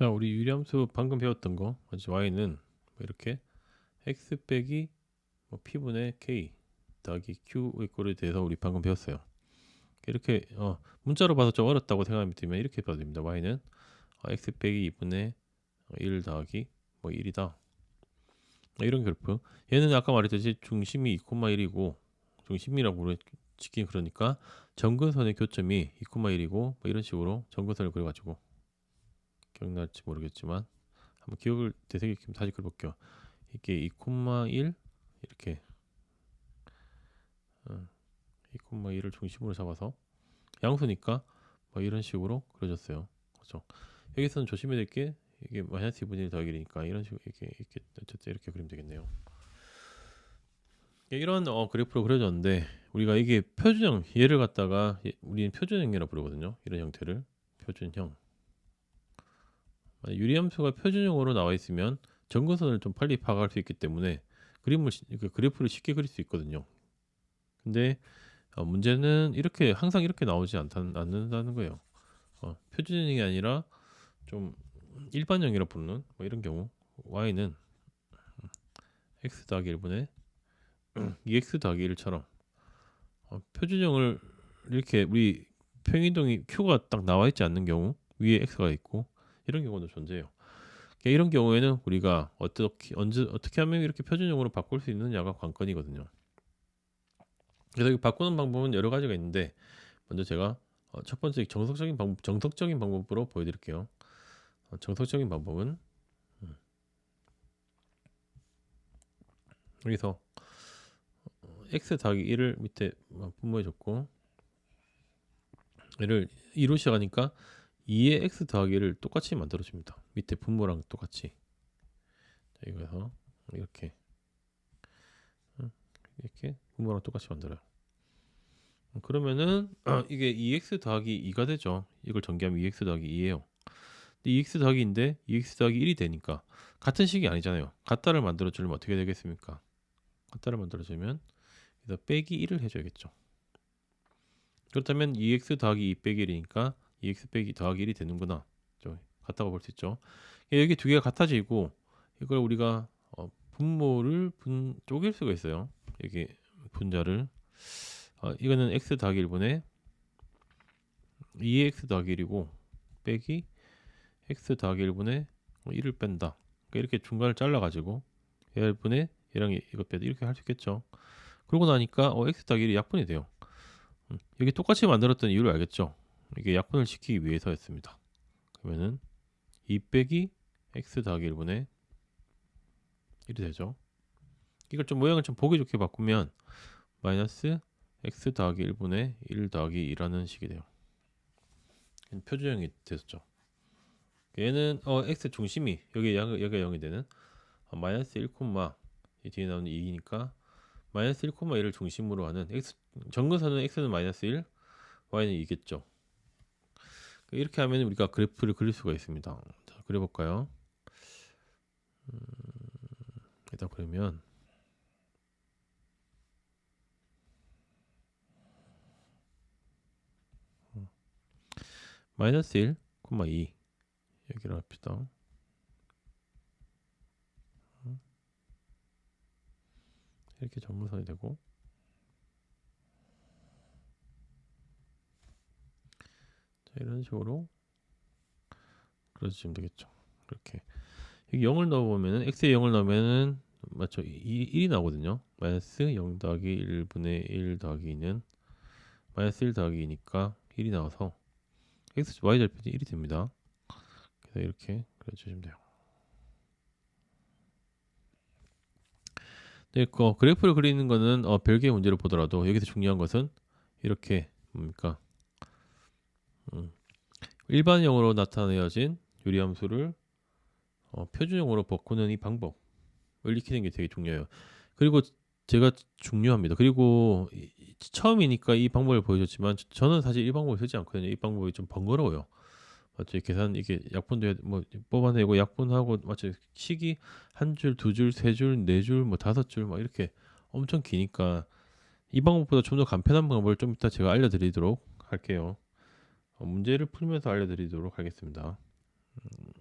자, 우리 유리함수 방금 배웠던 거, y는 뭐 이렇게 x 빼기 뭐 p분의 k 더하기 q의 꼴에 대해서 우리 방금 배웠어요. 이렇게 어, 문자로 봐서 좀 어렵다고 생각하면 이렇게 봐도 됩니다. y는 어, x 빼기 2분의 1 더하기 뭐 1이다. 이런 그래프. 얘는 아까 말했듯이 중심이 2,1이고 중심이라고 부르 지킨 그러니까 점근선의 교점이 2,1이고 뭐 이런 식으로 점근선을 그려가지고 기억날지 모르겠지만 한번 기억을 되새기면 다시 그려볼게요. 이게 2,1 이렇게 어, 2,1을 중심으로 잡아서 양수니까 뭐 이런 식으로 그려졌어요. 그렇죠? 여기서는 조심해야 될 게 이게 마이너스 2분의 1 더하기 1이니까 이런 식으로 이렇게, 이렇게 어쨌든 이렇게 그리면 되겠네요. 이런 어, 그래프로 그려졌는데 우리가 이게 표준형 얘를 갖다가 우리는 표준형이라고 부르거든요. 이런 형태를 표준형. 유리함수가 표준형으로 나와 있으면 점근선을 좀 빨리 파악할 수 있기 때문에 그림을 그 그래프를 쉽게 그릴 수 있거든요. 근데 어, 문제는 이렇게 항상 이렇게 나오지 않다, 않는다는 거예요. 어, 표준형이 아니라 좀 일반형이라 부르는 뭐 이런 경우 y는 x 더하기 1분의 2x 더하기 1처럼 어, 표준형을 이렇게 우리 평행이동이 q가 딱 나와 있지 않는 경우 위에 x가 있고 이런 경우도 존재해요. 그러니까 이런 경우에는 우리가 어떻게 언제 어떻게 하면 이렇게 표준형으로 바꿀 수 있느냐가 관건이거든요. 그래서 바꾸는 방법은 여러 가지가 있는데 먼저 제가 어, 첫 번째 정석적인 방법, 정석적인 방법으로 보여드릴게요. 어, 정석적인 방법은 음. 여기서 어, x 더하기 1을 밑에 분모해줬고 얘를 2로 시작하니까 2의 x 더하기를 똑같이 만들어줍니다. 밑에 분모랑 똑같이. 자, 이거에서 이렇게 이렇게 분모랑 똑같이 만들어요. 그러면은 이게 2x 더하기 2가 되죠. 이걸 전개하면 2x 더하기 2예요. 2x 더하기인데 2x 더하기 1이 되니까 같은 식이 아니잖아요. 같다를 만들어 주려면 어떻게 되겠습니까? 같다를 만들어 주면 그래서 빼기 1을 해줘야겠죠. 그렇다면 2x 더하기 2 빼기 1이니까 2x 빼기 더하기 1이 되는구나. 같다고 볼 수 있죠. 여기 두 개가 같아지고 이걸 우리가 어, 분모를 분 쪼갤 수가 있어요. 여기 분자를 어, 이거는 x 더하기 1분의 2x 더하기 1이고 빼기 x 더하기 1분의 1을 뺀다. 그러니까 이렇게 중간을 잘라가지고 1분의 얘랑 이거 빼도 이렇게 할 수 있겠죠. 그러고 나니까 어, x 더하기 1이 약분이 돼요. 음, 여기 똑같이 만들었던 이유를 알겠죠. 이게 약분을 시키기 위해서였습니다. 그러면은 2 빼기 x 더하기 1분의 1이 되죠. 이걸 좀 모양을 좀 보기 좋게 바꾸면 마이너스 x 더하기 1분의 1 더하기 2라는 식이 돼요. 표준형이 됐었죠. 얘는 어, x 중심이 여기 여기가 0이 되는 어, 마이너스 1, 이 뒤에 나오는 2니까 마이너스 1, 1을 중심으로 하는 x 정근선은 x는 마이너스 1, y는 2겠죠. 이렇게 하면 우리가 그래프를 그릴 수가 있습니다. 자, 그려볼까요? 음, 일단 그러면 음, 마이너스 1, 2 여기로 합시다. 음. 이렇게 전문선이 되고 이런 식으로 그려주시면 되겠죠. 이렇게 여기 0을 넣어보면은 x에 0을 넣으면은 맞죠? 2, 1이 나오거든요. 마이너스 0 더하기 1분의 1 더하기 2는 마이너스 1 더하기 2니까 1이 나와서 x, y 절편이 1이 됩니다. 그래서 이렇게 그려주시면 돼요. 네, 그 그래프를 그리는 거는 어, 별개의 문제로 보더라도 여기서 중요한 것은 이렇게 뭡니까? 음, 일반형으로 나타내어진 유리함수를 어, 표준형으로 바꾸는 이 방법을 익히는 게 되게 중요해요. 그리고 제가 중요합니다. 그리고 이, 처음이니까 이 방법을 보여줬지만 저는 사실 이 방법을 쓰지 않거든요. 이 방법이 좀 번거로워요. 맞죠? 계산 이게 약분도 뭐 뽑아내고 약분하고 맞죠? 식이 한 줄, 두 줄, 세 줄, 네 줄, 뭐 다섯 줄, 막 이렇게 엄청 기니까 이 방법보다 좀 더 간편한 방법을 좀 이따 제가 알려드리도록 할게요. 어, 문제를 풀면서 알려드리도록 하겠습니다. 음.